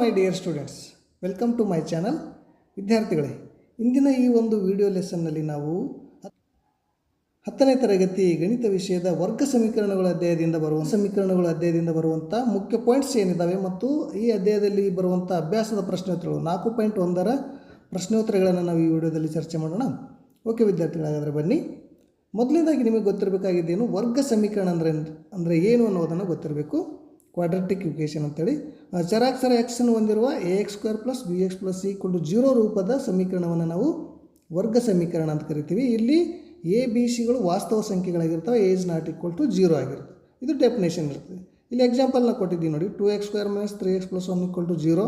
My dear students welcome to my channel ವಿದ್ಯಾರ್ಥಿಗಳೇ, ಇಂದಿನ ಈ ಒಂದು ವಿಡಿಯೋ ಲೆಸನ್ನಲ್ಲಿ ನಾವು ಹತ್ತನೇ ತರಗತಿ ಗಣಿತ ವಿಷಯದ ವರ್ಗ ಸಮೀಕರಣಗಳ ಅಧ್ಯಾಯದಿಂದ ಬರುವ ಸಮೀಕರಣಗಳ ಅಧ್ಯಾಯದಿಂದ ಬರುವಂಥ ಮುಖ್ಯ ಪಾಯಿಂಟ್ಸ್ ಏನಿದ್ದಾವೆ ಮತ್ತು ಈ ಅಧ್ಯಾಯದಲ್ಲಿ ಬರುವಂಥ ಅಭ್ಯಾಸದ ಪ್ರಶ್ನೋತ್ತರಗಳು. ನಾಲ್ಕು ಪಾಯಿಂಟ್ ಒಂದರ ಪ್ರಶ್ನೋತ್ತರಗಳನ್ನು ನಾವು ಈ ವಿಡಿಯೋದಲ್ಲಿ ಚರ್ಚೆ ಮಾಡೋಣ. ಓಕೆ ವಿದ್ಯಾರ್ಥಿಗಳಾಗಾದರೆ ಬನ್ನಿ. ಮೊದಲನೇದಾಗಿ ನಿಮಗೆ ಗೊತ್ತಿರಬೇಕಾಗಿದ್ದೇನು? ವರ್ಗ ಸಮೀಕರಣ ಅಂದರೆ ಅಂದರೆ ಏನು ಅನ್ನೋದನ್ನು ಗೊತ್ತಿರಬೇಕು. ಕ್ವಾಡ್ರಟಿಕ್ ಇಕ್ವೇಷನ್ ಅಂತೇಳಿ ಚರಾಕ್ಷರ ಎಕ್ಸನ್ನು ಹೊಂದಿರುವ A X square plus B X plus equal to zero ರೂಪದ ಸಮೀಕರಣವನ್ನು ನಾವು ವರ್ಗ ಸಮೀಕರಣ ಅಂತ ಕರಿತೀವಿ. ಇಲ್ಲಿ ಎ ಬಿ ಸಿಗಳು ವಾಸ್ತವ ಸಂಖ್ಯೆಗಳಾಗಿರ್ತವೆ A's not equal to zero ಆಗಿರುತ್ತೆ ಇದು ಡೆಫಿನೇಷನ್ ಇರ್ತದೆ. ಇಲ್ಲಿ ಎಕ್ಸಾಂಪಲ್ನ ಕೊಟ್ಟಿದ್ದೀನಿ ನೋಡಿ two X square minus three X plus one equal to zero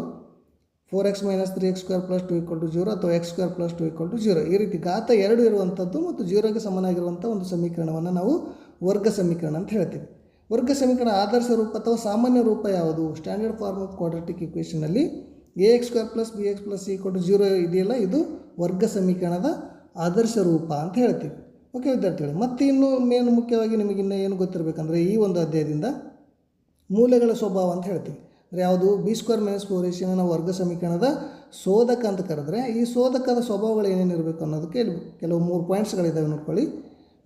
four X minus three X square plus two equal to zero ಅಥವಾ X square plus two equal to zero ಈ ರೀತಿ ಘಾತ ಎರಡು ಇರುವಂಥದ್ದು ಮತ್ತು ಜೀರೋಗೆ ಸಮನಾಗಿರುವಂಥ ಒಂದು ಸಮೀಕರಣವನ್ನು ನಾವು ವರ್ಗ ಸಮೀಕರಣ ಅಂತ ಹೇಳ್ತೀವಿ. ವರ್ಗ ಸಮೀಕರಣ ಆದರ್ಶ ರೂಪ ಅಥವಾ ಸಾಮಾನ್ಯ ರೂಪ ಯಾವುದು? Standard form of quadratic ಇಕ್ವೇಷನಲ್ಲಿ A X square plus B X plus C to zero ಇದೆಯಲ್ಲ? ಇದು ವರ್ಗ ಸಮೀಕರಣದ ಆದರ್ಶ ರೂಪ ಅಂತ ಹೇಳ್ತೀವಿ. ಓಕೆ ವಿದ್ಯಾರ್ಥಿಗಳು, ಮತ್ತು ಇನ್ನು ಮೇನ್ ಮುಖ್ಯವಾಗಿ ನಿಮಗೆ ಇನ್ನೂ ಏನು ಗೊತ್ತಿರಬೇಕಂದ್ರೆ ಈ ಒಂದು ಅಧ್ಯಾಯದಿಂದ ಮೂಲೆಗಳ ಸ್ವಭಾವ ಅಂತ ಹೇಳ್ತೀವಿ. ಅಂದರೆ ಯಾವುದು? B square minus four A ನಾವು ವರ್ಗ ಸಮೀಕರಣದ ಶೋಧಕ ಅಂತ ಕರೆದ್ರೆ ಈ ಶೋಧಕದ ಸ್ವಭಾವಗಳು ಏನೇನು ಇರಬೇಕು ಅನ್ನೋದಕ್ಕೆ ಕೆಲವು ಮೂರು ಪಾಯಿಂಟ್ಸ್ಗಳಿದ್ದಾವೆ ನೋಡ್ಕೊಳ್ಳಿ.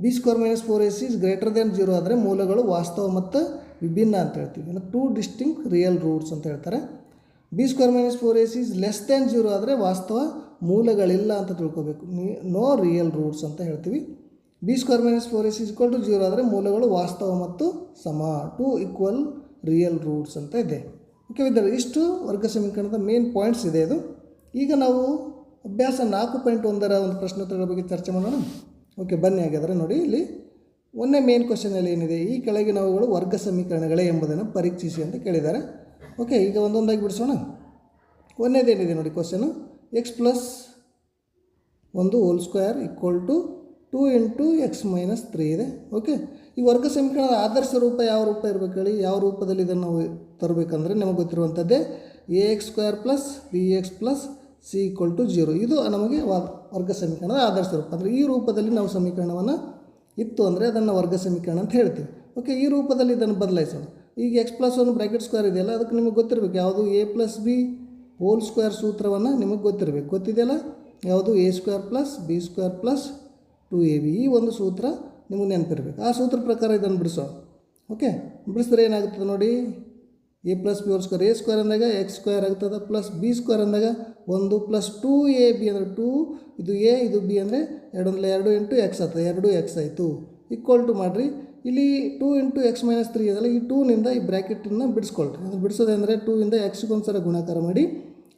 B square minus four AC is greater than zero ಆದರೆ ಮೂಲಗಳು ವಾಸ್ತವ ಮತ್ತು ವಿಭಿನ್ನ ಅಂತ ಹೇಳ್ತೀವಿ. ಅಂದರೆ ಟೂ ಡಿಸ್ಟಿಂಕ್ ರಿಯಲ್ ರೂಟ್ಸ್ ಅಂತ ಹೇಳ್ತಾರೆ. B square minus four AC is less than zero ಆದರೆ ವಾಸ್ತವ ಮೂಲಗಳಿಲ್ಲ ಅಂತ ತಿಳ್ಕೊಬೇಕು. ನೋ ರಿಯಲ್ ರೂಟ್ಸ್ ಅಂತ ಹೇಳ್ತೀವಿ. B square minus four AC equal to zero ಆದರೆ ಮೂಲಗಳು ವಾಸ್ತವ ಮತ್ತು ಸಮ. ಟು ಈಕ್ವಲ್ ರಿಯಲ್ ರೂಟ್ಸ್ ಅಂತ ಇದೆ. ಓಕೆ ವಿದ್ಯಾರ್ಥಿ, ಇಷ್ಟು ವರ್ಗ ಸಮೀಕರಣದ ಮೇನ್ ಪಾಯಿಂಟ್ಸ್ ಇದೆ ಇದು. ಈಗ ನಾವು ಅಭ್ಯಾಸ ನಾಲ್ಕು ಪಾಯಿಂಟ್ ಒಂದರ ಒಂದು ಪ್ರಶ್ನೋತ್ತರಗಳ ಬಗ್ಗೆ ಚರ್ಚೆ ಮಾಡೋಣ. ಓಕೆ, ಬನ್ನಿ ಹಾಗಾದರೆ ನೋಡಿ, ಇಲ್ಲಿ ಒಂದನೇ ಮೇನ್ ಕ್ವಶನಲ್ಲಿ ಏನಿದೆ? ಈ ಕೆಳಗಿನವುಗಳು ವರ್ಗ ಸಮೀಕರಣಗಳೇ ಎಂಬುದನ್ನು ಪರೀಕ್ಷಿಸಿ ಅಂತ ಕೇಳಿದ್ದಾರೆ. ಓಕೆ, ಈಗ ಒಂದೊಂದಾಗಿ ಬಿಡಿಸೋಣ. ಒಂದೇದೇನಿದೆ ನೋಡಿ ಕ್ವಶನು ಎಕ್ಸ್ ಪ್ಲಸ್ ಒಂದು whole square equal to two into X minus three ಇದೆ. ಓಕೆ, ಈ ವರ್ಗ ಸಮೀಕರಣದ ಆದರ್ಶ ರೂಪ ಯಾವ ರೂಪ ಇರಬೇಕು ಹೇಳಿ? ಯಾವ ರೂಪದಲ್ಲಿ ಇದನ್ನು ನಾವು ತರಬೇಕಂದ್ರೆ ನಮಗೆ ಗೊತ್ತಿರುವಂಥದ್ದೇ A X square plus B X plus C equal to zero ಇದು ನಮಗೆ ವರ್ಗ ಸಮೀಕರಣದ ಆದರ್ಶ ರೂಪ. ಅಂದರೆ ಈ ರೂಪದಲ್ಲಿ ನಾವು ಸಮೀಕರಣವನ್ನು ಇತ್ತು ಅಂದರೆ ಅದನ್ನು ವರ್ಗ ಸಮೀಕರಣ ಅಂತ ಹೇಳ್ತೀವಿ. ಓಕೆ ಈ ರೂಪದಲ್ಲಿ ಇದನ್ನು ಬದಲಾಯಿಸೋಣ. ಈಗ X plus one bracket square ಇದೆಯಲ್ಲ, ಅದಕ್ಕೆ ನಿಮಗೆ ಗೊತ್ತಿರಬೇಕು ಯಾವುದು A plus B whole square ಸೂತ್ರವನ್ನು ನಿಮಗೆ ಗೊತ್ತಿರಬೇಕು. ಗೊತ್ತಿದೆಯಲ್ಲ? ಯಾವುದು A square plus B square plus two A B ಈ ಒಂದು ಸೂತ್ರ ನಿಮಗೆ ನೆನಪಿರಬೇಕು. ಆ ಸೂತ್ರ ಪ್ರಕಾರ ಇದನ್ನು ಬಿಡಿಸೋ ಓಕೆ ಬಿಡಿಸಿದ್ರೆ ಏನಾಗುತ್ತದೆ ನೋಡಿ? A plus B whole square, A square ಅಂದಾಗ ಎಕ್ಸ್ ಸ್ಕ್ವೇರ್ ಆಗ್ತದೆ, ಪ್ಲಸ್ ಬಿ ಸ್ಕ್ವೇರ್ ಅಂದಾಗ ಒಂದು ಪ್ಲಸ್ ಟೂ ಎ ಬಿ ಅಂದರೆ ಟೂ, ಇದು ಎ, ಇದು ಬಿ ಅಂದರೆ ಎರಡೊಂದಲ ಎರಡು ಇಂಟು ಎಕ್ಸ್ ಆಗ್ತದೆ, ಎರಡು ಎಕ್ಸ್ ಆಯಿತು. ಈಕ್ವಲ್ ಟು ಮಾಡಿರಿ. ಇಲ್ಲಿ two into X minus three ಅದಲ್ಲ, ಈ ಟೂನಿಂದ ಈ ಬ್ರ್ಯಾಕೆಟನ್ನು ಬಿಡಿಸ್ಕೊಳ್ರಿ. ಅದು ಬಿಡಿಸೋದಂದರೆ ಟೂ ಇಂದ ಎಕ್ಸ್ಗೆ ಒಂದು ಸಲ ಗುಣಾಕಾರ ಮಾಡಿ,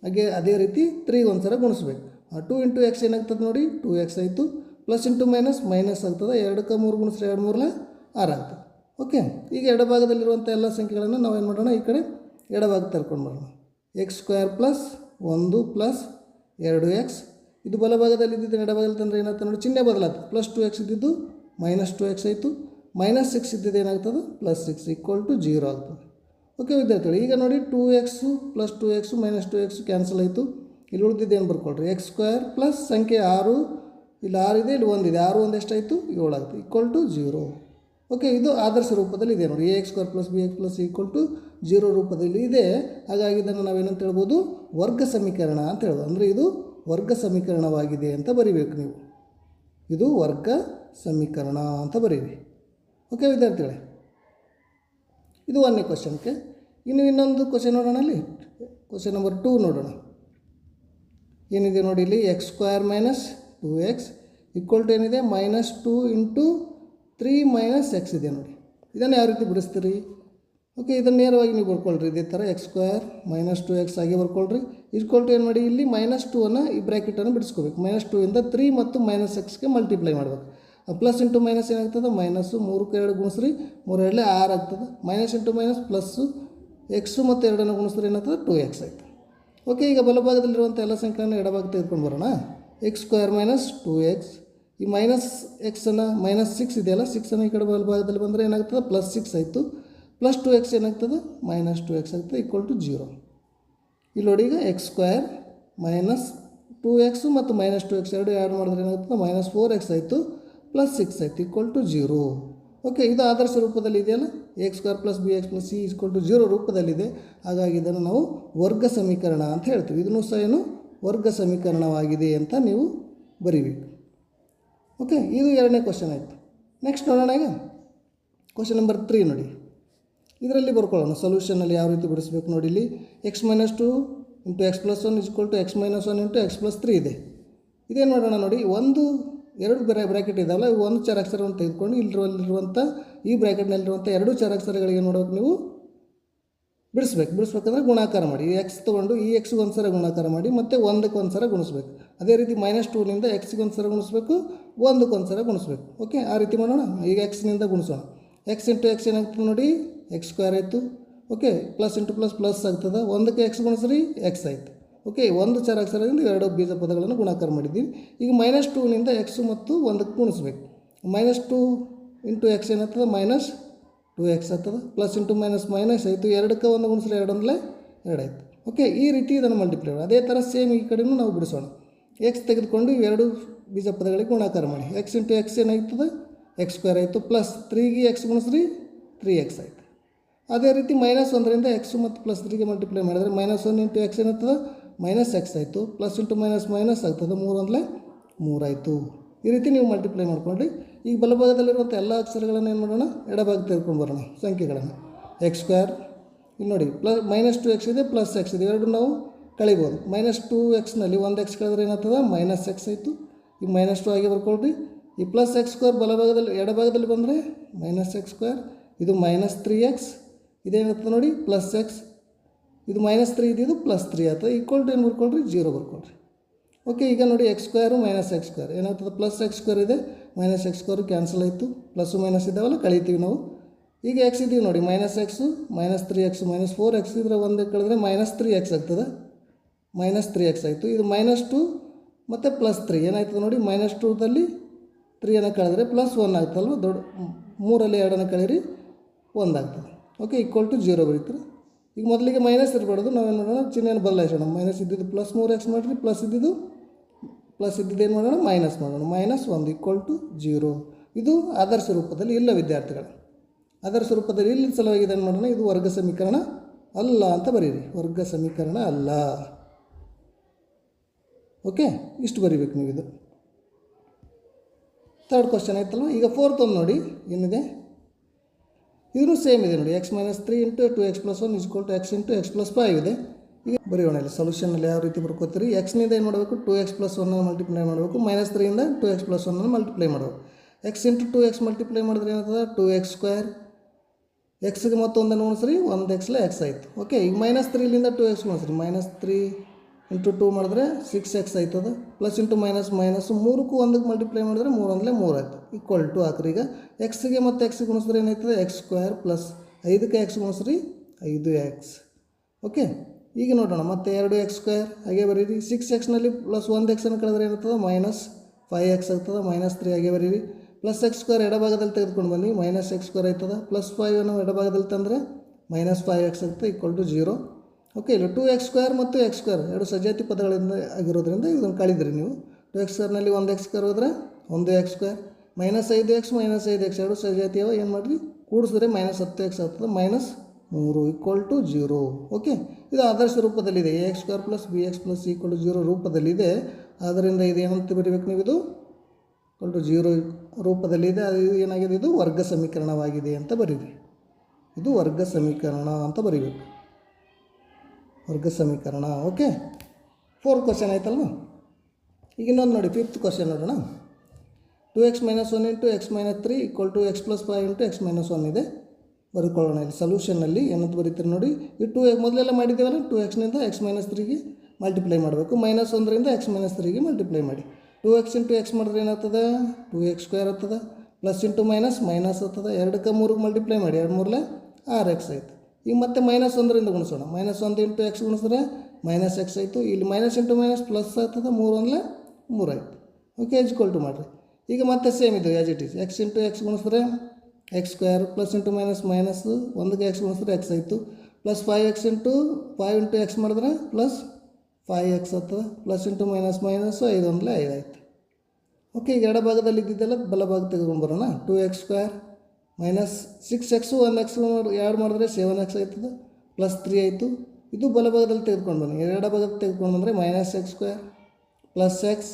ಹಾಗೆ ಅದೇ ರೀತಿ ತ್ರೀಗೆ ಒಂದು ಸಲ ಗುಣಿಸ್ಬೇಕು. ಆ ಟೂ ಇಂಟು ಎಕ್ಸ್ ಏನಾಗ್ತದೆ ನೋಡಿ, ಟೂ ಎಕ್ಸ್ ಆಯಿತು. ಪ್ಲಸ್ ಇಂಟು ಮೈನಸ್ ಮೈನಸ್ ಆಗ್ತದೆ, ಎರಡಕ್ಕೆ ಮೂರು ಗುಣಿಸ್ರೆ ಎರಡು ಮೂರಲ್ಲ ಆರು ಆಗ್ತದೆ. ಓಕೆ, ಈಗ ಎಡಭಾಗದಲ್ಲಿರುವಂಥ ಎಲ್ಲ ಸಂಖ್ಯೆಗಳನ್ನು ನಾವು ಏನು ಮಾಡೋಣ, ಈ ಕಡೆ ಎಡಭಾಗ ತರ್ಕೊಂಡು ಬರೋಣ ಎಕ್ಸ್ ಸ್ಕ್ವೇರ್ ಪ್ಲಸ್ ಒಂದು ಪ್ಲಸ್ ಎರಡು ಎಕ್ಸ್ ಇದು ಬಲಭಾಗದಲ್ಲಿ ಇದ್ದಿದ್ದು ಎಡಭಾಗದಲ್ಲಿ ತಂದರೆ ಏನಾಗ್ತದೆ ನೋಡಿ, ಚಿಹ್ನೆ ಬದಲಾಗ್ತದೆ. ಪ್ಲಸ್ ಟು ಎಕ್ಸ್ ಇದ್ದಿದ್ದು ಮೈನಸ್ ಟು ಎಕ್ಸ್ ಆಯಿತು. ಮೈನಸ್ ಸಿಕ್ಸ್ ಇದ್ದಿದ್ದು ಏನಾಗ್ತದೆ? Plus six equal to zero ಆಗ್ತದೆ. ಓಕೆ ವಿದ್ಯಾರ್ಥಿಗಳು, ಈಗ ನೋಡಿ two X plus two X minus two X cancel ಆಯಿತು. ಇಲ್ಲಿ ಉಳಿದಿದ್ದು ಏನು ಬರ್ಕೊಳ್ರಿ? ಎಕ್ಸ್ ಸ್ಕ್ವೇರ್ ಪ್ಲಸ್ ಸಂಖ್ಯೆ ಆರು. ಇಲ್ಲಿ ಆರು ಇದೆ, ಇಲ್ಲಿ ಒಂದಿದೆ. ಆರು ಒಂದು ಎಷ್ಟಾಯಿತು ಏಳು ಈಕ್ವಲ್ ಟು ಜೀರೋ ಓಕೆ ಇದು ಆದರ್ಶ ರೂಪದಲ್ಲಿ ಇದೆ ನೋಡಿ. A X square plus B X plus equal to zero ರೂಪದಲ್ಲಿ ಇದೆ. ಹಾಗಾಗಿ ಇದನ್ನು ನಾವೇನಂತ ಹೇಳ್ಬೋದು? ವರ್ಗ ಸಮೀಕರಣ ಅಂತ ಹೇಳ್ಬೋದು. ಅಂದರೆ ಇದು ವರ್ಗ ಸಮೀಕರಣವಾಗಿದೆ ಅಂತ ಬರಿಬೇಕು ನೀವು. ಇದು ವರ್ಗ ಸಮೀಕರಣ ಅಂತ ಬರೀರಿ. ಓಕೆ ವಿದ್ಯಾರ್ಥಿಗಳೇ? ಇದು ಒಂದನೇ ಕ್ವಶನ್ಗೆ ಇನ್ನು ಇನ್ನೊಂದು ಕ್ವಶನ್ ನೋಡೋಣ ಅಲ್ಲಿ? ಕ್ವಶನ್ ನಂಬರ್ ಟೂ ನೋಡೋಣ. ಏನಿದೆ ನೋಡಿ ಇಲ್ಲಿ? X square minus two X equal to ಏನಿದೆ? Minus two into three minus X ಇದೆ ನೋಡಿ. ಇದನ್ನು ಯಾವ ರೀತಿ ಬಿಡಿಸ್ತೀರಿ? ಓಕೆ, ಇದನ್ನು ನೇರವಾಗಿ ನೀವು ಬರ್ಕೊಳ್ರಿ. ಇದೇ ಥರ X square minus two X ಆಗಿ ಬರ್ಕೊಳ್ರಿ. ಟು ಏನು ಮಾಡಿ ಇಲ್ಲಿ ಮೈನಸ್ ಟು ಅನ್ನು ಈ ಬ್ರ್ಯಾಕೆಟನ್ನು ಬಿಡಿಸ್ಕೋಬೇಕು. ಮೈನಸ್ ಟು ಇಂದ ತ್ರೀ ಮತ್ತು ಮೈನಸ್ ಎಕ್ಸ್ಗೆ ಮಲ್ಟಿಪ್ಲೈ ಮಾಡಬೇಕು. ಪ್ಲಸ್ ಇಂಟು ಮೈನಸ್ ಏನಾಗ್ತದೆ? ಮೈನಸ್ಸು ಮೂರು ಎರಡು ಗುಣಿಸ್ರಿ. ಮೂರು ಎರಡೇ ಆರು ಆಗ್ತದೆ. Minus into minus plus X ಮತ್ತು ಎರಡನ್ನು ಗುಣಿಸ್ರಿ ಏನಾಗ್ತದೆ? ಟು ಎಕ್ಸ್ ಆಯ್ತು ಓಕೆ, ಈಗ ಬಲಭಾಗದಲ್ಲಿರುವಂಥ ಎಲ್ಲ ಸಂಖ್ಯೆಯನ್ನು ಎಡಭಾಗ ತೆಗೆದುಕೊಂಡು ಬರೋಣ. X square minus two X ಈ ಮೈನಸ್ ಎಕ್ಸನ್ನು ಮೈನಸ್ ಸಿಕ್ಸ್ ಇದೆಯಲ್ಲ ಸಿಕ್ಸನ್ನು ಈ ಕಡೆ ಬಲಭಾಗದಲ್ಲಿ ಬಂದರೆ ಏನಾಗ್ತದೆ? ಪ್ಲಸ್ ಸಿಕ್ಸ್ ಆಯಿತು. ಪ್ಲಸ್ ಟು ಎಕ್ಸ್ ಏನಾಗ್ತದೆ? ಮೈನಸ್ ಟು ಎಕ್ಸ್ ಆಗ್ತದೆ ಈಕ್ವಲ್ ಟು ಜೀರೋ ಇಲ್ಲಿ ನೋಡಿ ಈಗ X square minus two X ಮತ್ತು ಮೈನಸ್ ಟು ಎಕ್ಸ್ ಎರಡು ಆ್ಯಡ್ ಮಾಡಿದ್ರೆ ಏನಾಗ್ತದೆ? ಮೈನಸ್ ಫೋರ್ ಎಕ್ಸ್ ಆಯಿತು. ಪ್ಲಸ್ ಸಿಕ್ಸ್ ಆಯಿತು ಈಕ್ವಲ್ ಟು ಜೀರೋ ಓಕೆ ಇದು ಆದರ್ಶ ರೂಪದಲ್ಲಿ ಇದೆಯಲ್ಲ? X square plus B X plus C equal to zero ರೂಪದಲ್ಲಿದೆ. ಹಾಗಾಗಿ ಇದನ್ನು ನಾವು ವರ್ಗ ಸಮೀಕರಣ ಅಂತ ಹೇಳ್ತೀವಿ. ಇದನ್ನು ಸಹ ಏನು? ವರ್ಗ ಸಮೀಕರಣವಾಗಿದೆ ಅಂತ ನೀವು ಬರೀಬೇಕು. ಓಕೆ ಇದು ಎರಡನೇ ಕ್ವಶನ್ ಆಯಿತು. ನೆಕ್ಸ್ಟ್ ನೋಡೋಣ ಈಗ. ಕ್ವಶನ್ ನಂಬರ್ ತ್ರೀ ನೋಡಿ. ಇದರಲ್ಲಿ ಬರ್ಕೊಳ್ಳೋಣ. ಸೊಲ್ಯೂಷನಲ್ಲಿ ಯಾವ ರೀತಿ ಬಿಡಿಸ್ಬೇಕು ನೋಡಿ ಇಲ್ಲಿ. X minus two into X plus one is equal to X minus one into X plus three ಇದೆ. ಇದೇನು ಮಾಡೋಣ ನೋಡಿ. ಒಂದು, ಎರಡು ಬ್ರಾ ಬ್ರ್ಯಾಕೆಟ್ ಇದಾವಲ್ಲ ಒಂದು ಚರಾಕ್ಷರವನ್ನು ತೆಗೆದುಕೊಂಡು ಇಲ್ಲಿರುವಲ್ಲಿರುವಂಥ ಈ ಬ್ರ್ಯಾಕೆಟ್ನಲ್ಲಿರುವಂಥ ಎರಡು ಚರಾಕ್ಷರಗಳಿಗೆ ನೋಡೋಕೆ ನೀವು? ಬಿಡಿಸ್ಬೇಕು. ಬಿಡಿಸ್ಬೇಕಂದ್ರೆ ಗುಣಾಕಾರ ಮಾಡಿ. ಎಕ್ಸ್ ತೊಗೊಂಡು ಈ ಎಕ್ಸ್ಗೆ ಒಂದು ಸಲ ಗುಣಾಕಾರ ಮಾಡಿ ಮತ್ತು ಒಂದಕ್ಕೆ ಒಂದು ಸಲ ಗುಣಿಸ್ಬೇಕು. ಅದೇ ರೀತಿ ಮೈನಸ್ ಟೂನಿಂದ ಎಕ್ಸ್ಗೆ ಒಂದು ಸಲ ಗುಣಿಸ್ಬೇಕು. ಒಂದಕ್ಕೆ ಒಂದು ಸಲ ಗುಣಿಸ್ಬೇಕು. ಓಕೆ ಆ ರೀತಿ ಮಾಡೋಣ? ಈಗ ಎಕ್ಸ್ನಿಂದ ಗುಣಿಸೋಣ. ಎಕ್ಸ್ ಇಂಟು ಎಕ್ಸ್ ಏನಾಗ್ತದೆ ನೋಡಿ? ಎಕ್ಸ್ ಸ್ಕ್ವೇರ್ ಆಯಿತು. Okay plus into plus plus ಆಗ್ತದೆ. ಒಂದಕ್ಕೆ ಎಕ್ಸ್ ಗುಣಿಸ್ರಿ ಎಕ್ಸ್ ಆಯಿತು. ಓಕೆ ಒಂದು ಚರಾಕ್ಷರದಿಂದ ಎರಡು ಬೀಜ ಪದಗಳನ್ನು ಗುಣಾಕಾರ ಮಾಡಿದ್ದೀವಿ. ಈಗ ಮೈನಸ್ ಟೂನಿಂದ ಎಕ್ಸು ಮತ್ತು ಒಂದಕ್ಕೆ ಗುಣಿಸ್ಬೇಕು. ಮೈನಸ್ ಟು ಇಂಟು ಎಕ್ಸ್ ಏನಾಗ್ತದೆ? ಮೈನಸ್ ಟು ಎಕ್ಸ್ ಆಗ್ತದೆ. ಪ್ಲಸ್ ಇಂಟು ಮೈನಸ್ ಮೈನಸ್ ಆಯಿತು. ಎರಡಕ್ಕೆ ಒಂದು ಗುಣಿಸ್ರೆ, ಎರಡು ಎರಡು ಆಯಿತು. ಓಕೆ ಈ ರೀತಿ ಇದನ್ನು ಮಲ್ಟಿಪ್ಲೈ ಮಾಡೋಣ. ಅದೇ ಥರ ಸೇಮ್ ಈ ಕಡೆಯೂ ನಾವು ಬಿಡಿಸೋಣ. ಎಕ್ಸ್ ತೆಗೆದುಕೊಂಡು ಇವೆರಡು ಬೀಜ ಪದಗಳಿಗೆ ಗುಣಾಕಾರ ಮಾಡಿ. ಎಕ್ಸ್ ಇಂಟು ಎಕ್ಸ್ ಏನಾಗ್ತದೆ? ಎಕ್ಸ್ ಸ್ಕ್ವೇರ್ ಆಯಿತು. ಪ್ಲಸ್ ತ್ರೀಗೆ ಎಕ್ಸ್ ಗುಣಿಸ್ರಿ ತ್ರೀ ಎಕ್ಸ್ ಆಯಿತು. ಅದೇ ರೀತಿ ಮೈನಸ್ ಒಂದರಿಂದ ಎಕ್ಸ್ ಮತ್ತು ಪ್ಲಸ್ ತ್ರೀಗೆ ಮಲ್ಟಿಪ್ಲೈ ಮಾಡಿದರೆ ಮೈನಸ್ ಒನ್ ಇಂಟು ಎಕ್ಸ್ ಏನಾಗ್ತದೆ? ಮೈನಸ್ ಎಕ್ಸ್ ಆಯಿತು. ಪ್ಲಸ್ ಇಂಟು ಮೈನಸ್ ಮೈನಸ್ ಆಗ್ತದೆ. ಮೂರು ಒಂದಲೇ ಮೂರಾಯಿತು ಈ ರೀತಿ ನೀವು ಮಲ್ಟಿಪ್ಲೈ ಮಾಡ್ಕೊಳ್ಳಿ ಈಗ ಬಲಭಾಗದಲ್ಲಿರುವಂಥ ಎಲ್ಲ ಅಕ್ಷರಗಳನ್ನು ಏನು ಮಾಡೋಣ? ಎಡಭಾಗ ತೆಗೆದುಕೊಂಡು ಬರೋಣ. ಸಂಖ್ಯೆಗಳನ್ನು. ಎಕ್ಸ್ ಸ್ಕ್ವೇರ್ ಇಲ್ಲಿ ನೋಡಿ ಪ್ಲಸ್ ಮೈನಸ್ ಟು ಎಕ್ಸ್ ಇದೆ ಪ್ಲಸ್ ಎಕ್ಸ್ ಇದೆ. ಎರಡು ನಾವು ಕಳಿಬೋದು. ಮೈನಸ್ ಟು ಎಕ್ಸ್ನಲ್ಲಿ ಒಂದು ಎಕ್ಸ್ ಕಳೆದ್ರೆ ಏನಾಗ್ತದೆ? ಮೈನಸ್ ಎಕ್ಸ್ ಆಯಿತು. ಈಗ ಮೈನಸ್ ಟು ಆಗಿ ಬರ್ಕೊಳ್ರಿ. ಈ ಪ್ಲಸ್ ಎಕ್ಸ್ ಸ್ಕ್ವೇರ್ ಬಲಭಾಗದಲ್ಲಿ, ಎಡಭಾಗದಲ್ಲಿ ಬಂದರೆ ಮೈನಸ್ ಎಕ್ಸ್ ಸ್ಕ್ವೇರ್ ಇದು ಮೈನಸ್ ತ್ರೀ ಎಕ್ಸ್ ಇದೇನಾಗ್ತದೆ ನೋಡಿ ಪ್ಲಸ್ ಎಕ್ಸ್ ಇದು ಮೈನಸ್ ತ್ರೀ ಇದು ಪ್ಲಸ್ ತ್ರೀ ಆಗ್ತದೆ ಈಕ್ವಲ್ ಟು ಏನು ಬರ್ಕೊಳ್ರಿ? ಜೀರೋ ಬರ್ಕೊಳ್ರಿ. ಓಕೆ ಈಗ ನೋಡಿ X square minus X square ಏನಾಗ್ತದೆ? ಪ್ಲಸ್ ಎಕ್ಸ್ ಸ್ಕ್ವೇರ್ ಇದೆ. ಮೈನಸ್ ಎಕ್ಸ್ ಸ್ಕ್ವೇರು ಕ್ಯಾನ್ಸಲ್ ಆಯಿತು. ಪ್ಲಸ್ಸು ಮೈನಸ್ ಇದ್ದಾವಲ್ಲ, ಕಳೀತೀವಿ ನಾವು. ಈಗ ಎಕ್ಸ್ ಇದ್ದೀವಿ ನೋಡಿ minus X minus three X minus four X ಇದ್ರೆ ಒಂದು ಕಳೆದ್ರೆ ಮೈನಸ್ ತ್ರೀ ಎಕ್ಸ್ ಆಗ್ತದೆ. ಮೈನಸ್ ತ್ರೀ ಎಕ್ಸ್ ಆಯಿತು. ಇದು ಮೈನಸ್ ಟು ಮತ್ತು ಪ್ಲಸ್ ತ್ರೀ ಏನಾಯ್ತದೆ ನೋಡಿ ಮೈನಸ್ ಟೂದಲ್ಲಿ ತ್ರೀಯನ್ನು ಕಳೆದ್ರೆ ಪ್ಲಸ್ ಒನ್ ಆಗ್ತಲ್ವ ದೊಡ್ಡ, ಮೂರಲ್ಲಿ ಎರಡನ್ನು ಕಳೀರಿ ಒಂದಾಗ್ತದೆ ಓಕೆ ಈಕ್ವಲ್ ಟು ಜೀರೋ ಬರೀತಾರೆ? ಈಗ ಮೊದಲಿಗೆ ಮೈನಸ್ ಇರಬಾರ್ದು. ನಾವೇನು ಮಾಡೋಣ? ಚಿಹ್ನೆಯನ್ನು ಬದಲಾಯಿಸೋಣ. ಮೈನಸ್ ಇದ್ದಿದ್ದು ಪ್ಲಸ್ ಮೂರು ಎಕ್ಸ್ ಮಾಡಿರಿ ಪ್ಲಸ್ ಇದ್ದಿದ್ದು ಪ್ಲಸ್ ಇದ್ದಿದ್ದು ಏನು ಮಾಡೋಣ? ಮೈನಸ್ ಮಾಡೋಣ. ಮೈನಸ್ ಒಂದು ಈಕ್ವಲ್ ಟು ಜೀರೋ ಇದು ಆದರ್ಶ ರೂಪದಲ್ಲಿ ಇಲ್ಲ ವಿದ್ಯಾರ್ಥಿಗಳು. ಆದರ್ಶ ರೂಪದಲ್ಲಿ ಇಲ್ಲಿ ಸಲುವಾಗಿ ಏನು ಮಾಡೋಣ. ಇದು ವರ್ಗ ಸಮೀಕರಣ ಅಲ್ಲ ಅಂತ ಬರೀರಿ. ವರ್ಗ ಸಮೀಕರಣ ಅಲ್ಲ. ಓಕೆ, ಇಷ್ಟು ಬರಿಬೇಕು ನೀವು ಇದು. ತರ್ಡ್ ಕ್ವಶನ್ ಆಯ್ತಲ್ವ? ಈಗ ಫೋರ್ತ್ ಒಂದು ನೋಡಿ ಏನಿದೆ ಇದು ಸೇಮ್ ಇದೆ ನೋಡಿ x minus three into two x plus one equal to x into x plus five ಇದೆ. ಈಗ ಬರೆಯೋಣ ಇಲ್ಲ ಸೊಲ್ಯೂಷನಲ್ಲಿ ಯಾವ ರೀತಿ ಬರ್ಕೋತೀರಿ? ಎಕ್ಸ್ನಿಂದ ಏನು ಮಾಡಬೇಕು? ಟು ಎಕ್ಸ್ ಪ್ಲಸ್ ಒನ್ನ ಮಲ್ಟಿಪ್ಲೈ ಮಾಡಬೇಕು. ಮೈನಸ್ ತ್ರೀಯಿಂದ ಟು ಎಕ್ಸ್ ಪ್ಲಸ್ ಒನ್ನ ಮಲ್ಟಿಪ್ಲೈ ಮಾಡಬೇಕು. X into two x multiply ಮಾಡಿದ್ರೆ ಏನಾಗ್ತದೆ? ಟು ಎಕ್ಸ್ ಸ್ಕ್ವೇರ್ ಎಕ್ಸ್ಗೆ ಮತ್ತೊಂದನ್ನು ಉಣಿಸ್ರಿ ಒಂದು ಎಕ್ಸ್ಲೆ ಎಕ್ಸ್ ಆಯಿತು. ಓಕೆ ಈಗ ಮೈನಸ್ ತ್ರೀಲಿಂದ ಟು ಎಕ್ಸ್ ಉಣಿಸ್ರಿ ಮೈನಸ್ ತ್ರೀ ಇಂಟು ಟೂ ಮಾಡಿದ್ರೆ ಸಿಕ್ಸ್ ಎಕ್ಸ್ ಆಯ್ತದ? ಪ್ಲಸ್ ಇಂಟು ಮೈನಸ್ ಮೈನಸ್ ಮೂರಕ್ಕೂ ಒಂದಕ್ಕೆ ಮಲ್ಟಿಪ್ಲೈ ಮಾಡಿದ್ರೆ ಮೂರು ಅಂದರೆ ಮೂರು ಆಯ್ತು. ಈಕ್ವಲ್ ಟು ಹಾಕ್ರಿ ಈಗ. ಎಕ್ಸ್ಗೆ ಮತ್ತು ಎಕ್ಸ್ ಗುಣಿಸಿದ್ರೆ ಏನಾಯ್ತದೆ? ಎಕ್ಸ್ ಸ್ಕ್ವೇರ್ ಪ್ಲಸ್ ಐದಕ್ಕೆ ಎಕ್ಸ್ ಗುಣಿಸ್ರಿ, ಐದು ಎಕ್ಸ್ ಓಕೆ ಈಗ ನೋಡೋಣ, ಮತ್ತೆ ಎರಡು ಎಕ್ಸ್ ಸ್ಕ್ವೇರ್ ಹಾಗೆ ಬರೀರಿ. ಸಿಕ್ಸ್ ಎಕ್ಸ್ನಲ್ಲಿ ಪ್ಲಸ್ ಒಂದು ಎಕ್ಸನ್ನು ಕಳೆದ್ರೆ ಏನಾಗ್ತದೆ? ಮೈನಸ್ ಫೈವ್ ಎಕ್ಸ್ ಆಗ್ತದೆ ಮೈನಸ್ ತ್ರೀ ಹಾಗೆ ಬರೀರಿ. ಪ್ಲಸ್ ಎಕ್ಸ್ ಸ್ಕ್ವೇರ್ ಎಡಭಾಗದಲ್ಲಿ ತೆಗೆದುಕೊಂಡು ಬನ್ನಿ. ಮೈನಸ್ ಎಕ್ಸ್ ಸ್ಕ್ವೇರ್ ಆಯ್ತದ? ಪ್ಲಸ್ ಫೈವ್ ಅನ್ನು ಎಡಭಾಗದಲ್ಲಿ ತಂದರೆ ಮೈನಸ್ ಫೈವ್ ಎಕ್ಸ್ ಆಗ್ತದೆ ಈಕ್ವಲ್ ಟು ಜೀರೋ ಓಕೆ ಇಲ್ಲ ಟು ಎಕ್ಸ್ ಸ್ಕ್ವೇರ್ ಮತ್ತು ಎಕ್ಸ್ ಸ್ಕ್ವೇರ್ ಎರಡು ಸಜಾತಿ ಪದಗಳಿಂದ ಆಗಿರೋದ್ರಿಂದ ಇದನ್ನು ಕಳಿದ್ರಿ ನೀವು. ಟು ಎಕ್ಸ್ ಸ್ಕ್ವೇರ್ನಲ್ಲಿ ಒಂದು ಎಕ್ಸ್ ಸ್ಕ್ವೇರ್ ಹೋದರೆ ಒಂದು ಎಕ್ಸ್ ಸ್ಕ್ವೇರ್ ಮೈನಸ್ ಐದು ಎಕ್ಸ್ ಮೈನಸ್ ಐದು ಎಕ್ಸ್ ಎರಡು ಸಜಾತಿಯವ ಏನು ಮಾಡಿರಿ? ಕೂಡಿಸಿದ್ರೆ ಮೈನಸ್ ಹತ್ತು ಎಕ್ಸ್ ಆಗ್ತದೆ ಮೈನಸ್ ಮೂರು ಈಕ್ವಲ್ ಟು ಜೀರೋ ಓಕೆ ಇದು ಆದರ್ಶ ರೂಪದಲ್ಲಿದೆ. A x square plus b x plus equal to zero ರೂಪದಲ್ಲಿದೆ. ಆದ್ದರಿಂದ ಇದು ಏನಂತ ಬಿಡಬೇಕು ನೀವು ಇದು? ಈಕ್ವಲ್ ಟು ಜೀರೋ ರೂಪದಲ್ಲಿದೆ. ಅದು ಏನಾಗಿದೆ? ಇದು ವರ್ಗ ಸಮೀಕರಣವಾಗಿದೆ ಅಂತ ಬರೀರಿ. ಇದು ವರ್ಗ ಸಮೀಕರಣ ಅಂತ ಬರೀಬೇಕು. ವರ್ಗ ಸಮೀಕರಣ ಓಕೆ ಫೋರ್ ಕ್ವಶನ್ ಆಯ್ತಲ್ವ? ಈಗ ಇನ್ನೊಂದು ನೋಡಿ ಫಿಫ್ತ್ ಕ್ವಶನ್ ನೋಡೋಣ. Two x minus one into x minus three equal to x plus five into x minus one ಇದೆ. ಬರ್ಕೊಳ್ಳೋಣ ಇಲ್ಲಿ ಸೊಲ್ಯೂಷನಲ್ಲಿ ಏನಂತ ಬರೀತೀರಿ ನೋಡಿ, ಈ ಟು ಮೊದಲೆಲ್ಲ ಮಾಡಿದ್ದೇವಲ್ಲ ಟು ಎಕ್ಸ್ನಿಂದ ಎಕ್ಸ್ ಮೈನಸ್ ತ್ರೀಗೆ ಮಲ್ಟಿಪ್ಲೈ ಮಾಡಬೇಕು. ಮೈನಸ್ ಒಂದರಿಂದ ಎಕ್ಸ್ ಮೈನಸ್ ತ್ರೀಗೆ ಮಲ್ಟಿಪ್ಲೈ ಮಾಡಿ. ಟು ಎಕ್ಸ್ ಇಂಟು ಎಕ್ಸ್ ಮಾಡಿದ್ರೆ ಏನಾಗ್ತದೆ? ಟು ಎಕ್ಸ್ ಸ್ಕ್ವೇರ್ ಆಗ್ತದೆ. ಪ್ಲಸ್ ಇಂಟು ಮೈನಸ್ ಮೈನಸ್ ಆಗ್ತದೆ. ಎರಡಕ್ಕೆ ಮೂರಿಗೆ ಮಲ್ಟಿಪ್ಲೈ ಮಾಡಿ. ಎರಡು ಮೂರಲೆ ಆರು ಎಕ್ಸ್ ಆಯಿತು. ಈಗ ಮತ್ತೆ ಮೈನಸ್ ಒಂದರಿಂದ ಗುಣಿಸೋಣ. ಮೈನಸ್ ಒಂದು ಇಂಟು ಎಕ್ಸ್ ಗುಣಿಸಿದ್ರೆ ಮೈನಸ್ ಎಕ್ಸ್ ಆಯಿತು. ಇಲ್ಲಿ ಮೈನಸ್ ಇಂಟು ಮೈನಸ್ ಪ್ಲಸ್ ಆಗ್ತದೆ, ಮೂರು ಅಂದರೆ ಮೂರು ಆಯಿತು. ಓಕೆ ಎಜ್ ಕೊಲ್ಟು ಮಾಡಿರಿ. ಈಗ ಮತ್ತೆ ಸೇಮ್ ಇದು as it is x into x ಗುಣಿಸಿದ್ರೆ x square plus into minus minus ಒಂದಕ್ಕೆ ಎಕ್ಸ್ ಗುಣಿಸಿದ್ರೆ ಎಕ್ಸ್ ಆಯಿತು. Plus five x into five into x ಮಾಡಿದ್ರೆ ಪ್ಲಸ್ ಫೈವ್ ಎಕ್ಸ್ ಆಗ್ತದೆ. ಪ್ಲಸ್ ಇಂಟು ಮೈನಸ್ ಮೈನಸ್ಸು ಐದು ಒಂದಲೇ ಐದು ಆಯಿತು. ಓಕೆ ಈಗ ಎಡ ಭಾಗದಲ್ಲಿ ಇದ್ದಿದ್ದೆಲ್ಲ ಬಲ ಭಾಗ ತೆಗೆದುಕೊಂಡು ಬರೋಣ. Two x square minus six x one x ಎರಡು ಮಾಡಿದ್ರೆ ಸೆವೆನ್ ಎಕ್ಸ್ ಆಯ್ತದೆ? ಪ್ಲಸ್ ತ್ರೀ ಆಯಿತು. ಇದು ಬಲಭಾಗದಲ್ಲಿ ತೆಗೆದುಕೊಂಡು ಬನ್ನಿ. ಎರಡು ಭಾಗದಲ್ಲಿ ತೆಗೆದುಕೊಂಡು ಬಂದರೆ minus x square plus x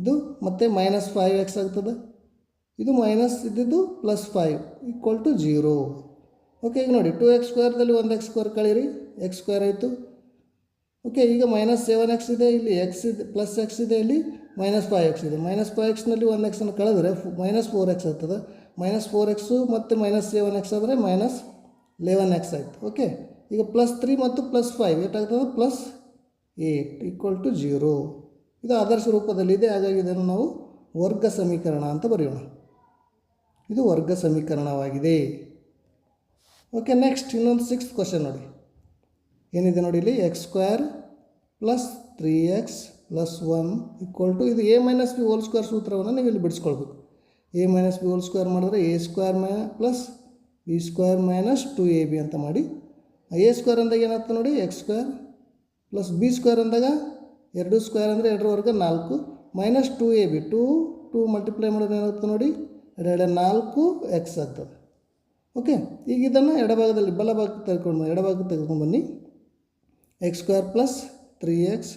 ಇದು ಮತ್ತು ಮೈನಸ್ ಫೈವ್ ಎಕ್ಸ್ ಆಗ್ತದೆ. ಇದು ಮೈನಸ್ ಇದ್ದಿದ್ದು plus five equal to zero okay ಈಗ ನೋಡಿ ಟು ಎಕ್ಸ್ ಸ್ಕ್ವೇರ್ದಲ್ಲಿ ಒಂದು ಎಕ್ಸ್ ಸ್ಕ್ವೇರ್ ಕಳೀರಿ. ಎಕ್ಸ್ ಸ್ಕ್ವೇರ್ ಆಯಿತು. ಓಕೆ ಈಗ ಮೈನಸ್ ಸೆವೆನ್ ಎಕ್ಸ್ ಇದೆ ಇಲ್ಲಿ. ಎಕ್ಸ್ ಇದೆ ಪ್ಲಸ್ ಎಕ್ಸ್ ಇದೆ ಇಲ್ಲಿ. ಮೈನಸ್ ಫೈವ್ ಎಕ್ಸ್ ಇದೆ. ಮೈನಸ್ ಫೈವ್ ಎಕ್ಸ್ನಲ್ಲಿ ಒಂದು ಎಕ್ಸನ್ನು ಕಳೆದ್ರೆ ಮೈನಸ್ ಫೋರ್ ಎಕ್ಸ್ ಆಗ್ತದೆ. ಮೈನಸ್ ಫೋರ್ ಎಕ್ಸು ಮತ್ತು ಮೈನಸ್ ಸೆವೆನ್ ಎಕ್ಸ್ ಆದರೆ ಮೈನಸ್ ಲೆವೆನ್ ಎಕ್ಸ್ ಆಯಿತು. ಓಕೆ ಈಗ ಪ್ಲಸ್ ತ್ರೀ ಮತ್ತು plus five ಏಟಾಗ್ತದೆ plus eight equal to zero ಇದು ಆದರ್ಶ ರೂಪದಲ್ಲಿದೆ, ಹಾಗಾಗಿ ಇದನ್ನು ನಾವು ವರ್ಗ ಸಮೀಕರಣ ಅಂತ ಬರೆಯೋಣ. ಇದು ವರ್ಗ ಸಮೀಕರಣವಾಗಿದೆ. ಓಕೆ ನೆಕ್ಸ್ಟ್ ಇನ್ನೊಂದು ಸಿಕ್ಸ್ತ್ ಕ್ವಶನ್ ನೋಡಿ. ಏನಿದೆ ನೋಡಿ ಇಲ್ಲಿ? X square plus three x plus one equal to ಇದು a minus b whole square ಸೂತ್ರವನ್ನು ನೀವು ಇಲ್ಲಿ ಬಿಡಿಸ್ಕೊಳ್ಬೇಕು. A minus b whole square ಮಾಡಿದ್ರೆ a square my plus b square minus two a b ಅಂತ ಮಾಡಿ ಎ ಸ್ಕ್ವೇರ್ ಅಂದಾಗ ಏನಾಗ್ತದೆ ನೋಡಿ x square plus b square ಅಂದಾಗ ಎರಡು ಸ್ಕ್ವೇರ್ ಅಂದರೆ ಎರಡರವರೆಗೆ ನಾಲ್ಕು minus two a b two two multiply ಮಾಡಿದ್ರೆ ಏನಾಗುತ್ತೆ ನೋಡಿ, ಎರಡು ನಾಲ್ಕು ಎಕ್ಸ್ ಆಗ್ತದೆ. ಓಕೆ ಈಗ ಇದನ್ನು ಎಡಭಾಗದಲ್ಲಿ ಬಲಭಾಗಕ್ಕೆ ತೆಗೆದುಕೊಂಡು ಎಡಭಾಗಕ್ಕೆ ತೆಗೆದುಕೊಂಡು ಬನ್ನಿ. X square plus three x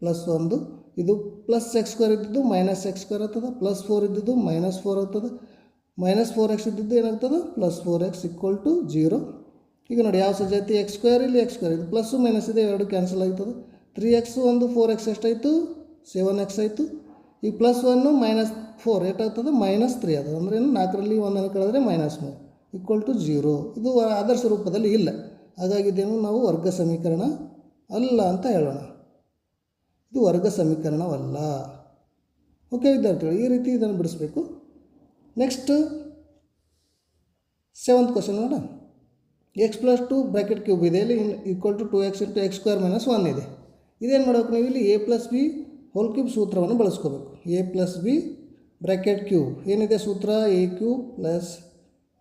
plus ಒಂದು ಇದು ಪ್ಲಸ್ ಎಕ್ಸ್ ಸ್ಕ್ವೇರ್ ಇದ್ದಿದ್ದು ಮೈನಸ್ ಎಕ್ಸ್ ಸ್ಕ್ವೇರ್ ಆಗ್ತದೆ ಪ್ಲಸ್ ಫೋರ್ ಇದ್ದಿದ್ದು ಮೈನಸ್ ಫೋರ್ ಆಗ್ತದೆ. ಮೈನಸ್ ಫೋರ್ ಎಕ್ಸ್ ಇದ್ದಿದ್ದು ಏನಾಗ್ತದೆ? Plus four x equal to zero ಈಗ ನೋಡಿ, ಯಾವ ಸಜಾತಿ ಎಕ್ಸ್ ಸ್ಕ್ವೇರ್ ಇಲ್ಲಿ ಎಕ್ಸ್ ಸ್ಕ್ವೇರ್ ಇದು ಪ್ಲಸ್ಸು ಮೈನಸ್ ಇದೆ, ಎರಡು ಕ್ಯಾನ್ಸಲ್ ಆಗ್ತದೆ. ತ್ರೀ ಎಕ್ಸ್ ಒಂದು ಫೋರ್ ಎಕ್ಸ್ ಎಷ್ಟಾಯಿತು? ಸೆವೆನ್ ಎಕ್ಸ್ ಆಯಿತು. ಈಗ ಪ್ಲಸ್ ಒನ್ನು ಮೈನಸ್ ಫೋರ್ ಏಟಾಗ್ತದೆ ಮೈನಸ್ ತ್ರೀ ಅದು ಅಂದರೆ ಏನು? ನಾಲ್ಕರಲ್ಲಿ ಒಂದನ್ನು ಕಳೆದ್ರೆ ಮೈನಸ್ ಮೂರು ಈಕ್ವಲ್ ಟು ಜೀರೋ ಇದು ಆದರ್ಶ ರೂಪದಲ್ಲಿ ಇಲ್ಲ. ಹಾಗಾಗಿ ಇದೇನು ನಾವು ವರ್ಗ ಸಮೀಕರಣ ಅಲ್ಲ ಅಂತ ಹೇಳೋಣ. ಇದು ವರ್ಗ ಸಮೀಕರಣವಲ್ಲ. ಓಕೆ ವಿದ್ಯಾರ್ಥಿಗಳು, ಈ ರೀತಿ ಇದನ್ನು ಬಿಡಿಸ್ಬೇಕು. ನೆಕ್ಸ್ಟ್ ಸೆವೆಂತ್ ಕ್ವಶನ್ ನೋಡೋಣ. X plus two bracket cube ಇದೆ. ಇಲ್ಲಿ equal to two x into x square minus one ಇದೆ. ಇದೇನು ಮಾಡಬೇಕು ನೀವು ಇಲ್ಲಿ? A plus b whole cube ಸೂತ್ರವನ್ನು ಬಳಸ್ಕೋಬೇಕು. A plus b bracket cube ಏನಿದೆ ಸೂತ್ರ? A cube plus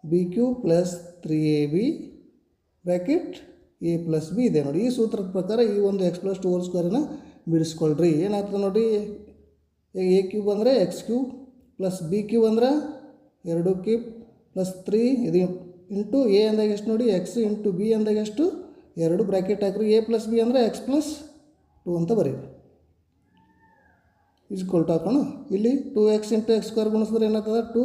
b cube plus three a b bracket a plus b ಇದೆ ನೋಡಿ. ಈ ಸೂತ್ರದ ಪ್ರಕಾರ ಈ ಒಂದು ಎಕ್ಸ್ ಪ್ಲಸ್ ಟು ಹೋಲ್ ಸ್ಕ್ವೇರನ್ನ ಬಿಡಿಸ್ಕೊಳ್ರಿ. ಏನಾಗ್ತದೆ ನೋಡಿ ಎ ಕ್ಯೂಬ್ ಅಂದರೆ x cube plus b cube ಅಂದ್ರೆ ಎರಡು ಕ್ಯೂಬ್ ಪ್ಲಸ್ ತ್ರೀ ಇದು ಇಂಟು ಎ ಅಂದಾಗ ಎಷ್ಟು ನೋಡಿ ಎಕ್ಸ್ ಇಂಟು ಬಿ ಅಂದಾಗ ಎಷ್ಟು, ಎರಡು ಬ್ರ್ಯಾಕೆಟ್ ಹಾಕ್ರಿ. ಎ ಪ್ಲಸ್ ಬಿ ಅಂದರೆ ಎಕ್ಸ್ ಪ್ಲಸ್ ಟು ಅಂತ ಬರೀರಿ. ಇಸ್ಕೊಲ್ ಟು ಹಾಕೋಣ. ಇಲ್ಲಿ two x into x square ಗುಣಿಸಿದ್ರೆ ಏನಾಗ್ತದೆ ಟು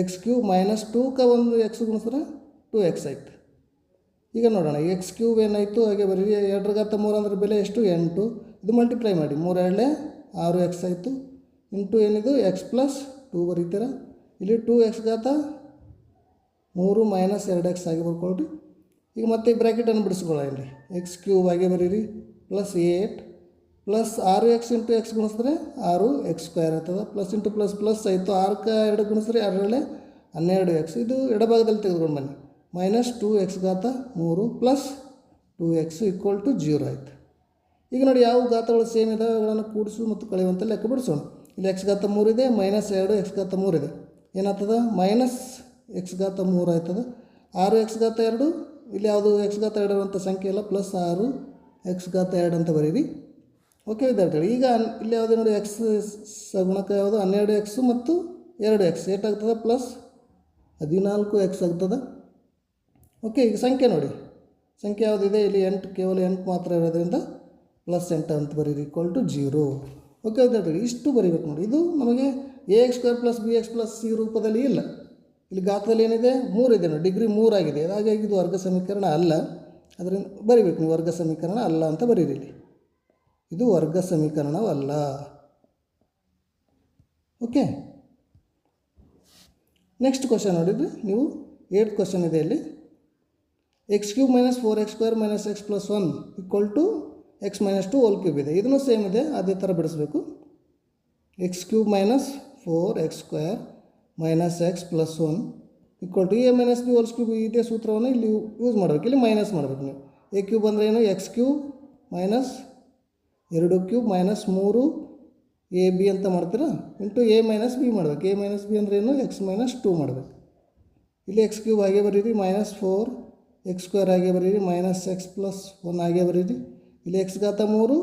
ಎಕ್ಸ್ ಕ್ಯೂ ಮೈನಸ್ ಟೂಕ ಒಂದು ಎಕ್ಸ್ ಗುಣಿಸಿದ್ರೆ ಟು ಎಕ್ಸ್ ಆಯ್ತು. ಈಗ ನೋಡೋಣ ಎಕ್ಸ್ ಕ್ಯೂಬ್ ಏನಾಯಿತು, ಹಾಗೆ ಬರೀ ಎರಡರ ಘಾತ ಮೂರು ಅಂದ್ರೆ ಬೆಲೆ ಎಷ್ಟು? ಎಂಟು. ಇದು ಮಲ್ಟಿಪ್ಲೈ ಮಾಡಿ. ಮೂರು ಎರಡಲೆ ಆರು ಎಕ್ಸ್ ಆಯಿತು. ಇಂಟು ಏನಿದು? ಎಕ್ಸ್ ಪ್ಲಸ್ ಟೂ ಬರೀತೀರ? ಇಲ್ಲಿ ಟೂ ಎಕ್ಸ್ ಘಾತ ಮೂರು ಮೈನಸ್ ಎರಡು ಎಕ್ಸ್ ಆಗಿ ಬರ್ಕೊಳ್ರಿ. ಈಗ ಮತ್ತೆ ಈ ಬ್ರ್ಯಾಕೆಟನ್ನು ಬಿಡಿಸ್ಕೊಳ್ಳಿ ಎಕ್ಸ್ ಕ್ಯೂಬ್ ಆಗಿ ಬರೀರಿ. ಪ್ಲಸ್ ಏಟ್ ಪ್ಲಸ್ ಆರು ಎಕ್ಸ್ ಇಂಟು ಎಕ್ಸ್ ಗುಣಿಸಿದ್ರೆ ಆರು ಎಕ್ಸ್ ಸ್ಕ್ವೇರ್ ಆಗ್ತದೆ. ಪ್ಲಸ್ ಇಂಟು ಪ್ಲಸ್ ಪ್ಲಸ್ ಆಯಿತು. ಆರಕ್ಕೆ ಎರಡು ಗುಣಿಸಿದ್ರೆ ಎರಡರಲ್ಲೇ ಹನ್ನೆರಡು ಎಕ್ಸ್ ಇದು ಎಡಭಾಗದಲ್ಲಿ ತೆಗೆದುಕೊಂಡು ಬನ್ನಿ. ಮೈನಸ್ ಟೂ ಎಕ್ಸ್ ಘಾತ ಮೂರು plus two x equal to zero ಆಯಿತು. ಈಗ ನೋಡಿ ಯಾವ ಘಾತಗಳು ಸೇಮ್ ಇದ್ದಾವೆ ಅವುಗಳನ್ನು ಕೂಡಿಸು ಮತ್ತು ಕಳೆಯುವಂತ ಲೆಕ್ಕ ಬಿಡಿಸೋಣ. ಇಲ್ಲಿ ಎಕ್ಸ್ ಘಾತ ಇದೆ ಮೈನಸ್ ಎರಡು ಎಕ್ಸ್ ಘಾತ ಇದೆ. ಏನಾಗ್ತದೆ? ಮೈನಸ್ ಎಕ್ಸ್ ಘಾತ ಮೂರು ಆಯ್ತದೆ. ಆರು ಎಕ್ಸ್ ಘಾತ ಎರಡು, ಇಲ್ಲಿ ಯಾವುದು ಎಕ್ಸ್ ಘಾತ ಎರಡು ಅಂತ ಸಂಖ್ಯೆ ಇಲ್ಲ ಪ್ಲಸ್ ಆರು ಎಕ್ಸ್ ಘಾತ ಎರಡು ಅಂತ ಬರೀರಿ. ಓಕೆ ವಿದ್ಯಾರ್ಥಿಗಳು, ಈಗ ಇಲ್ಲಿ ಯಾವುದೇ ನೋಡಿ ಎಕ್ಸ್ ಗುಣಕ ಯಾವುದು? ಹನ್ನೆರಡು ಎಕ್ಸು ಮತ್ತು ಎರಡು ಎಕ್ಸ್ ಏಟಾಗ್ತದೆ ಪ್ಲಸ್ ಹದಿನಾಲ್ಕು ಎಕ್ಸ್ ಆಗ್ತದೆ. ಓಕೆ ಈಗ ಸಂಖ್ಯೆ ನೋಡಿ. ಸಂಖ್ಯೆ ಯಾವುದಿದೆ ಇಲ್ಲಿ ಎಂಟು, ಕೇವಲ ಎಂಟು ಮಾತ್ರ ಇರೋದ್ರಿಂದ ಪ್ಲಸ್ ಎಂಟ ಅಂತ ಬರೀರಿ ಈಕ್ವಲ್ ಟು ಜೀರೋ ಓಕೆ ವಿದ್ಯಾರ್ಥಿಗಳು ಇಷ್ಟು ಬರೀಬೇಕು ನೋಡಿ. ಇದು ನಮಗೆ a x square plus b x plus c ರೂಪದಲ್ಲಿ ಇಲ್ಲ. ಇಲ್ಲಿ ಗಾತ್ರದಲ್ಲಿ ಏನಿದೆ? ಮೂರಿದೆ ನೋಡಿ. ಡಿಗ್ರಿ ಮೂರಾಗಿದೆ ಹಾಗಾಗಿ ಇದು ವರ್ಗ ಸಮೀಕರಣ ಅಲ್ಲ. ಅದರಿಂದ ಬರಿಬೇಕು ನೀವು ವರ್ಗ ಸಮೀಕರಣ ಅಲ್ಲ ಅಂತ ಬರೀರಿ ಇಲ್ಲಿ. ಇದು ವರ್ಗ ಸಮೀಕರಣವಲ್ಲ ಓಕೆ ನೆಕ್ಸ್ಟ್ ಕ್ವಶನ್ ನೋಡಿದರೆ ನೀವು ಏಟ್ ಕ್ವಶನ್ ಇದೆ ಇಲ್ಲಿ. X cube minus four x square minus x plus one equal to x minus two whole cube ಇದೆ. ಇದನ್ನು ಸೇಮ್ ಇದೆ, ಅದೇ ಥರ ಬಿಡಿಸ್ಬೇಕು. X cube minus four x square minus x plus one equal to a minus b whole cube ಇದೇ ಸೂತ್ರವನ್ನು ಇಲ್ಲಿ use ಮಾಡಬೇಕು. ಇಲ್ಲಿ ಮೈನಸ್ ಮಾಡಬೇಕು ನೀವು. ಎ ಕ್ಯೂಬ್ ಅಂದರೆ ಏನು? ಎಕ್ಸ್ ಕ್ಯೂಬ್ ಮೈನಸ್ ಎರಡು ಕ್ಯೂಬ್ ಮೈನಸ್ ಮೂರು ಎ ಬಿ ಅಂತ ಮಾಡ್ತೀರಾ? ಇಂಟು ಎ ಮೈನಸ್ ಬಿ ಮಾಡಬೇಕು. ಎ ಮೈನಸ್ ಬಿ ಅಂದರೆ ಏನು? ಎಕ್ಸ್ ಮೈನಸ್ ಟು ಮಾಡಬೇಕು. ಇಲ್ಲಿ ಎಕ್ಸ್ ಕ್ಯೂಬ್ ಹಾಗೆ ಬರೀರಿ ಮೈನಸ್ ಫೋರ್ ಎಕ್ಸ್ ಸ್ಕ್ವೇರ್ ಹಾಗೆ ಬರೀರಿ ಮೈನಸ್ ಎಕ್ಸ್ ಪ್ಲಸ್ ಒನ್ ಹಾಗೆ ಬರೀರಿ. ಇಲ್ಲಿ ಎಕ್ಸ್ ಘಾತ ಮೂರು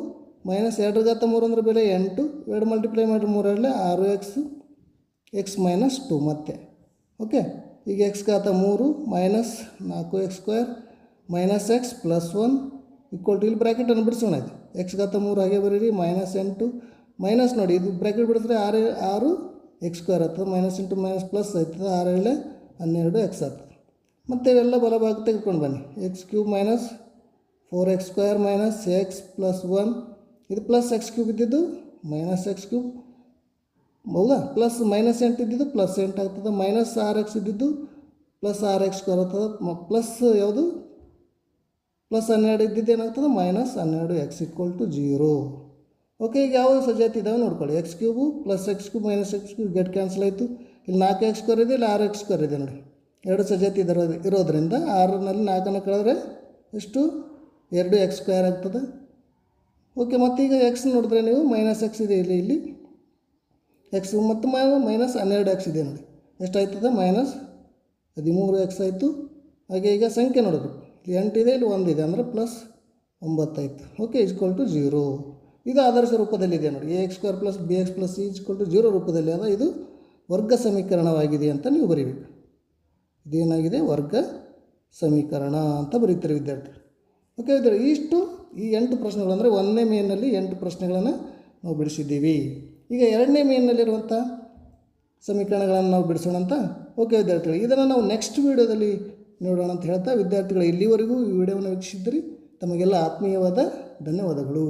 ಮೈನಸ್ ಎರಡು ಘಾತ ಮೂರು ಅಂದರೆ ಬೆಲೆ ಎಂಟು. ಎರಡು ಮಲ್ಟಿಪ್ಲೈ ಮಾಡಿ ಮೂರರಲ್ಲಿ ಆರು ಎಕ್ಸ್ ಎಕ್ಸ್ ಮೈನಸ್ ಟು ಮತ್ತೆ. ಓಕೆ ಈಗ ಎಕ್ಸ್ ಘಾತ ಮೂರು ಮೈನಸ್ ನಾಲ್ಕು x square minus x plus one equal to ಇಲ್ಲಿ ಬ್ರ್ಯಾಕೆಟನ್ನು ಬಿಡಿಸೋಣ ಇದು ಎಕ್ಸ್ ಘಾತ ಮೂರು ಹಾಗೆ ಬರೀರಿ ಮೈನಸ್ ಎಂಟು. ಮೈನಸ್ ನೋಡಿ, ಇದು ಬ್ರ್ಯಾಕೆಟ್ ಬಿಡಿಸಿದ್ರೆ ಆರು ಆರು ಎಕ್ಸ್ ಸ್ಕ್ವೇರ್ ಆಗ್ತದೆ. ಮೈನಸ್ ಇಂಟು ಮೈನಸ್ ಪ್ಲಸ್ ಆಯ್ತದೆ. ಆರು ಏಳೆ ಹನ್ನೆರಡು ಎಕ್ಸ್ ಆಗ್ತದೆ. ಮತ್ತು ಇವೆಲ್ಲ ಬಲಭಾಗ ತೆಗೆದುಕೊಂಡು ಬನ್ನಿ. X cube minus four x square minus x plus one ಇದು ಪ್ಲಸ್ ಎಕ್ಸ್ ಕ್ಯೂಬ್ ಇದ್ದಿದ್ದು ಮೈನಸ್ ಎಕ್ಸ್ ಕ್ಯೂಬ್ ಹೌದಾ? ಪ್ಲಸ್ ಮೈನಸ್ ಎಂಟು ಇದ್ದಿದ್ದು ಪ್ಲಸ್ ಎಂಟು ಆಗ್ತದೆ. ಮೈನಸ್ ಆರ್ ಎಕ್ಸ್ ಇದ್ದಿದ್ದು ಪ್ಲಸ್ ಆರ್ ಎಕ್ಸ್ ಸ್ಕ್ವೇರ್ ಆಗ್ತದೆ. ಪ್ಲಸ್ ಯಾವುದು? ಪ್ಲಸ್ ಹನ್ನೆರಡು ಇದ್ದಿದ್ದು ಏನಾಗ್ತದೆ? ಮೈನಸ್ ಹನ್ನೆರಡು x equal to zero okay ಈಗ ಯಾವ ಸಜಾತಿ ಇದಾವೆ ನೋಡ್ಕೊಳ್ಳಿ. X cube plus x cube minus x cube get cancel ಆಯಿತು. ಇಲ್ಲಿ ನಾಲ್ಕು ಎಕ್ಸ್ ಸ್ಕ್ವೇರ್ ಇದೆ, ಇಲ್ಲಿ ಆರು ಎಕ್ಸ್ ಸ್ಕ್ವೇರ್ ಇದೆ ನೋಡಿ. ಎರಡು ಸಜಾತಿ ಇರೋದ್ರಿಂದ ಆರನಲ್ಲಿ ನಾಲ್ಕನ್ನು ಕಳೆದ್ರೆ ಎಷ್ಟು? ಎರಡು ಎಕ್ಸ್ ಸ್ಕ್ವೇರ್ ಆಗ್ತದೆ. ಓಕೆ ಮತ್ತೀಗ ಎಕ್ಸ್ ನೋಡಿದ್ರೆ ನೀವು ಮೈನಸ್ ಎಕ್ಸ್ ಇದೆ ಇಲ್ಲಿ ಇಲ್ಲಿ. ಎಕ್ಸ್ ಮತ್ತು ಮೈನಸ್ ಹನ್ನೆರಡು ಎಕ್ಸ್ ಇದೆ ನೋಡಿ. ಎಷ್ಟಾಯ್ತದೆ? ಮೈನಸ್ ಹದಿಮೂರು ಎಕ್ಸ್ ಆಯಿತು. ಹಾಗೆ ಈಗ ಸಂಖ್ಯೆ ನೋಡಿದ್ರು. ಇಲ್ಲಿ ಎಂಟಿದೆ ಇಲ್ಲಿ ಒಂದಿದೆ ಅಂದರೆ ಪ್ಲಸ್ ಒಂಬತ್ತಾಯಿತು ಓಕೆ ಇಸ್ಕೊಲ್ ಟು ಜೀರೋ ಇದು ಆದರ್ಶ ರೂಪದಲ್ಲಿದೆ ನೋಡಿ. A x square plus b x plus equal to zero ರೂಪದಲ್ಲಿ ಅದ ಇದು ವರ್ಗ ಸಮೀಕರಣವಾಗಿದೆ ಅಂತ ನೀವು ಬರೀಬೇಕು. ಇದೇನಾಗಿದೆ? ವರ್ಗ ಸಮೀಕರಣ ಅಂತ ಬರೀತಾರೆ ವಿದ್ಯಾರ್ಥಿಗಳು. ಓಕೆ, ಇದ್ರೆ ಇಷ್ಟು ಈ ಎಂಟು ಪ್ರಶ್ನೆಗಳು ಅಂದರೆ ಒಂದನೇ ಮೇನಲ್ಲಿ ಎಂಟು ಪ್ರಶ್ನೆಗಳನ್ನು ನಾವು ಬಿಡಿಸಿದ್ದೀವಿ. ಈಗ ಎರಡನೇ ಮೇನಲ್ಲಿರುವಂಥ ಸಮೀಕರಣಗಳನ್ನು ನಾವು ಬಿಡಿಸೋಣ ಅಂತ? ಓಕೆ, ವಿದ್ಯಾರ್ಥಿಗಳು, ಇದನ್ನು ನಾವು ನೆಕ್ಸ್ಟ್ ವೀಡಿಯೋದಲ್ಲಿ ನೋಡೋಣ ಅಂತ ಹೇಳ್ತಾ, ವಿದ್ಯಾರ್ಥಿಗಳು, ಇಲ್ಲಿವರೆಗೂ ಈ ವಿಡಿಯೋವನ್ನು ವೀಕ್ಷಿಸಿದ್ರಿ ತಮಗೆಲ್ಲ ಆತ್ಮೀಯವಾದ ಧನ್ಯವಾದಗಳು.